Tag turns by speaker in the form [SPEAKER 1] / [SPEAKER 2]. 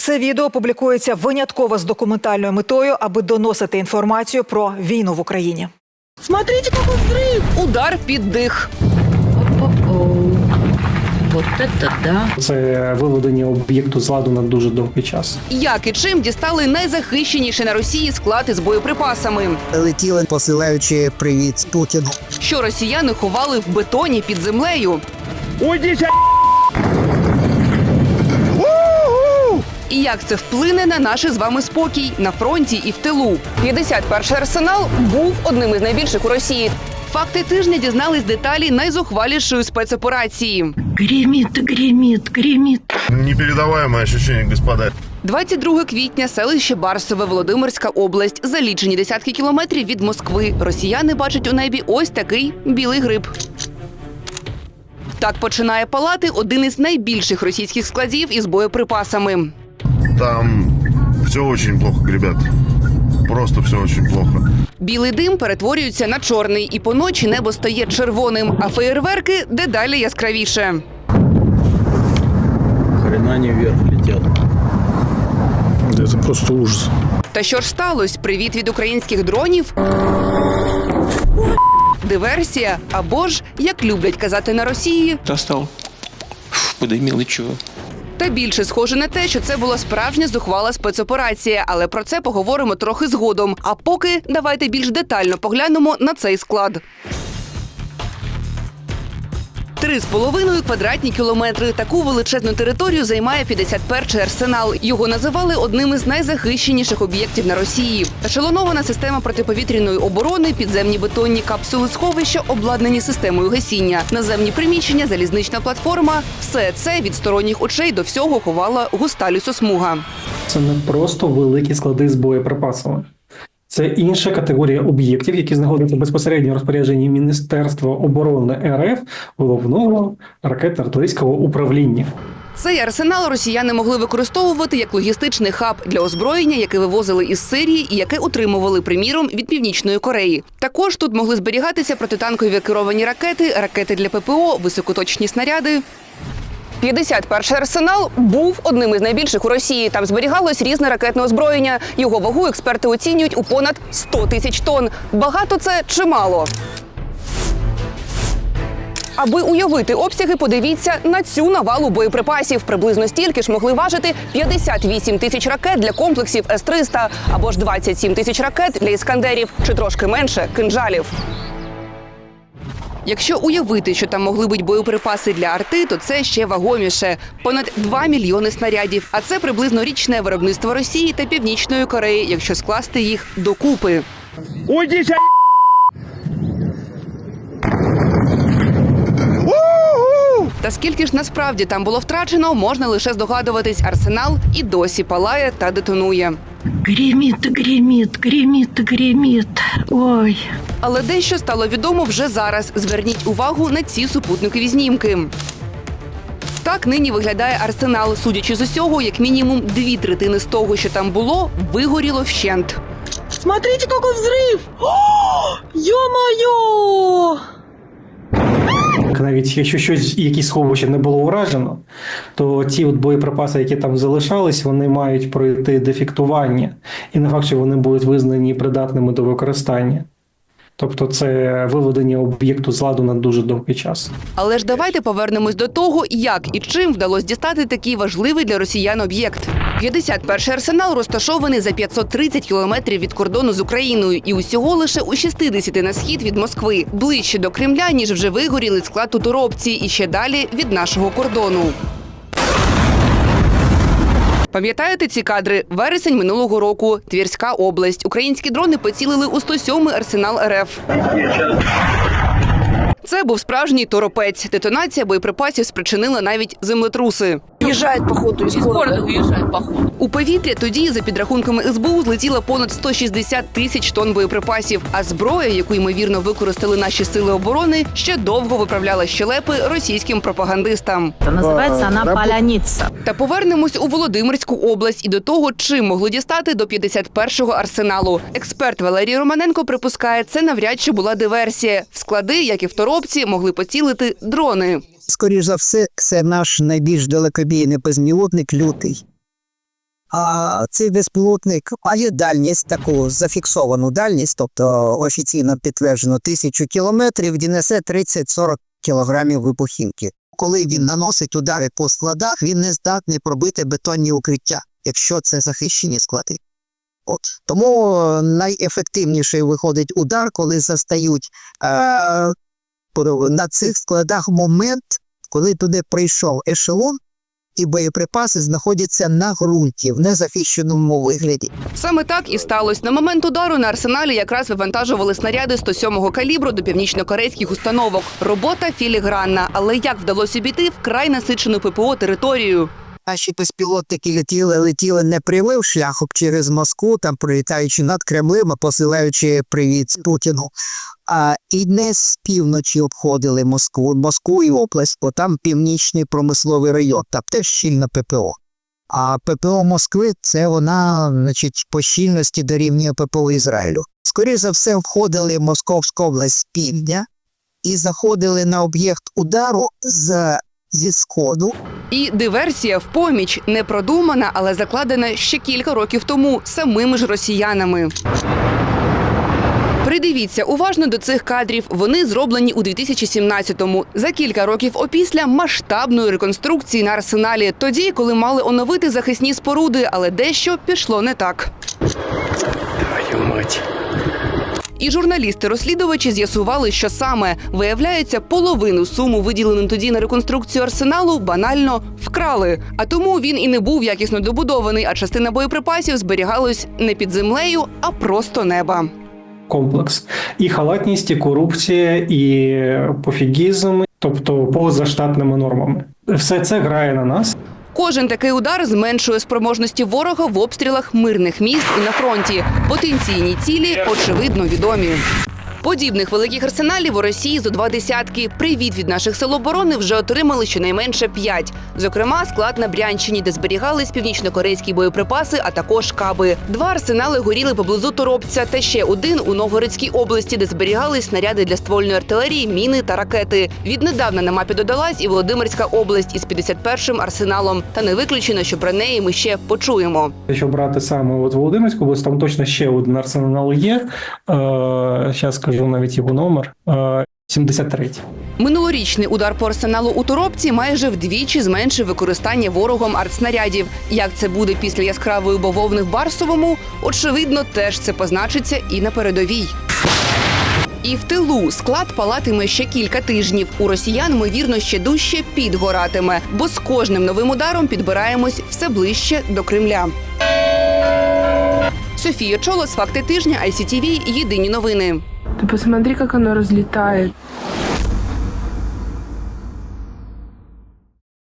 [SPEAKER 1] Це відео публікується винятково з документальною метою, аби доносити інформацію про війну в Україні.
[SPEAKER 2] Смотрите, какой взрыв!
[SPEAKER 3] Удар під дих.
[SPEAKER 4] Вот это да.
[SPEAKER 5] Це виведення об'єкту з ладу на дуже довгий час.
[SPEAKER 3] Як і чим дістали найзахищеніший на Росії склад із боєприпасами,
[SPEAKER 6] летіли, посилаючи привіт Путін.
[SPEAKER 3] що росіяни ховали в бетоні під землею. І як це вплине на наш з вами спокій на фронті і в тилу? 51-й арсенал був одним із найбільших у Росії. Факти тижня дізнались деталі найзухвалішої спецоперації.
[SPEAKER 4] Гремит, гремит, гремит.
[SPEAKER 7] Непередаваемое ощущение, господа.
[SPEAKER 3] 22 квітня, селище Барсове, Володимирська область. За лічені десятки кілометрів від Москви. Росіяни бачать у небі ось такий білий гриб. Так починає палати один із найбільших російських складів із боєприпасами.
[SPEAKER 7] Там все очень плохо, ребят. Просто все очень плохо.
[SPEAKER 3] Білий дим перетворюється на чорний, і поночі небо стає червоним, а феєрверки дедалі яскравіше.
[SPEAKER 8] Хрена не вверх летят.
[SPEAKER 5] Це просто ужас.
[SPEAKER 3] Та що ж сталося? Привіт від українських дронів? Диверсія або ж, як люблять казати на Росії,
[SPEAKER 9] достал. Фу, подымил и чего.
[SPEAKER 3] Та більше схоже на те, що це була справжня зухвала спецоперація, але про це поговоримо трохи згодом. А поки давайте більш детально поглянемо на цей склад. Три з половиною квадратні кілометри. Таку величезну територію займає 51-й арсенал. Його називали одним із найзахищеніших об'єктів на Росії. Ешелонована система протиповітряної оборони, підземні бетонні капсули сховища, обладнані системою гасіння, наземні приміщення, залізнична платформа. Все це від сторонніх очей до всього ховала густа лісосмуга.
[SPEAKER 5] Це не просто великі склади з боєприпасами. Це інша категорія об'єктів, які знаходяться безпосередньо в розпорядженні Міністерства оборони РФ головного ракетно-артилерійського управління.
[SPEAKER 3] Цей арсенал росіяни могли використовувати як логістичний хаб для озброєння, яке вивозили із Сирії і яке утримували, приміром, від північної Кореї. Також тут могли зберігатися протитанкові керовані ракети, ракети для ППО, високоточні снаряди. 51-й арсенал був одним із найбільших у Росії. Там зберігалось різне ракетне озброєння. Його вагу експерти оцінюють у понад 100 тисяч тонн. Багато це чи мало? Аби уявити обсяги, подивіться на цю навалу боєприпасів. Приблизно стільки ж могли важити 58 тисяч ракет для комплексів С-300 або ж 27 тисяч ракет для іскандерів, чи трошки менше кинжалів. Якщо уявити, що там могли бути боєприпаси для арти, то це ще вагоміше понад 2 мільйони снарядів. А це приблизно річне виробництво Росії та Північної Кореї, якщо скласти їх докупи. Та скільки ж насправді там було втрачено, можна лише здогадуватись. Арсенал і досі палає та детонує.
[SPEAKER 4] Гремит, гремит, гремит, гремит. Ой.
[SPEAKER 3] Але дещо стало відомо вже зараз. Зверніть увагу на ці супутникові знімки. Так нині виглядає арсенал. Судячи з усього, як мінімум дві третини з того, що там було, вигоріло вщент.
[SPEAKER 2] Смотрите, какой взрыв! О, Ё-моё!
[SPEAKER 5] Навіть якщо щось, якісь сховища не було уражено, то ті от боєприпаси, які там залишались, вони мають пройти дефектування, і не факт, що вони будуть визнані придатними до використання. Тобто це виведення об'єкту з ладу на дуже довгий час.
[SPEAKER 3] Але ж давайте повернемось до того, як і чим вдалося дістати такий важливий для росіян об'єкт. 51-й арсенал розташований за 530 кілометрів від кордону з Україною і усього лише у 60 на схід від Москви, ближче до Кремля, ніж вже вигорілий склад у Торопці і ще далі від нашого кордону. Пам'ятаєте ці кадри? Вересень минулого року, Твірська область. Українські дрони поцілили у 107-й арсенал РФ. Це був справжній торопець. Детонація боєприпасів спричинила навіть землетруси.
[SPEAKER 2] Езжает, походу, из города.
[SPEAKER 3] У повітря тоді, за підрахунками СБУ, злетіло понад 160 тисяч тонн боєприпасів. А зброя, яку ймовірно використали наші сили оборони, ще довго виправляла щелепи російським пропагандистам.
[SPEAKER 4] Называется она поляница.
[SPEAKER 3] Та повернемось у Володимирську область і до того, чим могли дістати до 51-го арсеналу. Експерт Валерій Романенко припускає, це навряд чи була диверсія. В склади, як і в торопці, могли поцілити дрони.
[SPEAKER 6] Скоріш за все, це наш найбільш далекобійний безмілотник лютий. А цей безпілотник має дальність, таку зафіксовану дальність, тобто офіційно підтверджено тисячу кілометрів, і несе 30-40 кілограмів вибухівки. Коли він наносить удари по складах, він не здатний пробити бетонні укриття, якщо це захищені склади. От тому найефективніший виходить удар, коли застають е, на цих складах момент, коли туди прийшов ешелон, і боєприпаси знаходяться на ґрунті в незахищеному вигляді.
[SPEAKER 3] Саме так і сталося. На момент удару на арсеналі якраз вивантажували снаряди 107-го калібру до північно-корейських установок. Робота філігранна, але як вдалося обійти вкрай насичену ППО територію.
[SPEAKER 6] Наші безпілотники летіли, летіли не прямим шляхом через Москву, там пролітаючи над Кремлем, посилаючи привіт Путіну. А і не з півночі обходили Москву, Москву і область, бо там північний промисловий район, там теж щільна ППО. А ППО Москви це вона, значить, по щільності дорівнює ППО Ізраїлю. Скоріше за все, входили в Московську область з півдня і заходили на об'єкт удару з, зі сходу.
[SPEAKER 3] І диверсія в поміч не продумана, але закладена ще кілька років тому самими ж росіянами. Придивіться уважно до цих кадрів. Вони зроблені у 2017-му, за кілька років опісля масштабної реконструкції на арсеналі. Тоді, коли мали оновити захисні споруди, але дещо пішло не так.
[SPEAKER 9] Твою мать.
[SPEAKER 3] І журналісти-розслідувачі з'ясували, що саме виявляється, половину суму, виділену тоді на реконструкцію арсеналу, банально вкрали. А тому він і не був якісно добудований, а частина боєприпасів зберігалась не під землею, а просто неба.
[SPEAKER 5] комплекс. І халатність, і корупція, і пофігізм, тобто поза штатними нормами. Все це грає на нас.
[SPEAKER 3] Кожен такий удар зменшує спроможності ворога в обстрілах мирних міст і на фронті. Потенційні цілі очевидно відомі. Подібних великих арсеналів у Росії зо два десятки. Привіт від наших сил оборони вже отримали щонайменше п'ять. Зокрема, склад на Брянщині, де зберігались північно-корейські боєприпаси, а також каби. Два арсенали горіли поблизу Торопця, та ще один у Новгородській області, де зберігались снаряди для ствольної артилерії, міни та ракети. Віднедавна на мапі додалась і Володимирська область із 51-м арсеналом. Та не виключено, що про неї ми ще почуємо.
[SPEAKER 5] Якщо брати саме от Володимирську область, там точно ще один арсенал є. Е, зараз скажу навіть його номер. Е, 73.
[SPEAKER 3] Минулорічний удар по арсеналу у Торопці майже вдвічі зменшив використання ворогом артснарядів. Як це буде після яскравої бавовни в Барсовому? Очевидно, теж це позначиться і на передовій. І в тилу склад палатиме ще кілька тижнів. У росіян, ймовірно, ще дужче підгоратиме, бо з кожним новим ударом підбираємось все ближче до Кремля. Софія Чолос, факти тижня, ICTV, єдині новини.
[SPEAKER 10] Ты посмотри, как оно разлетает.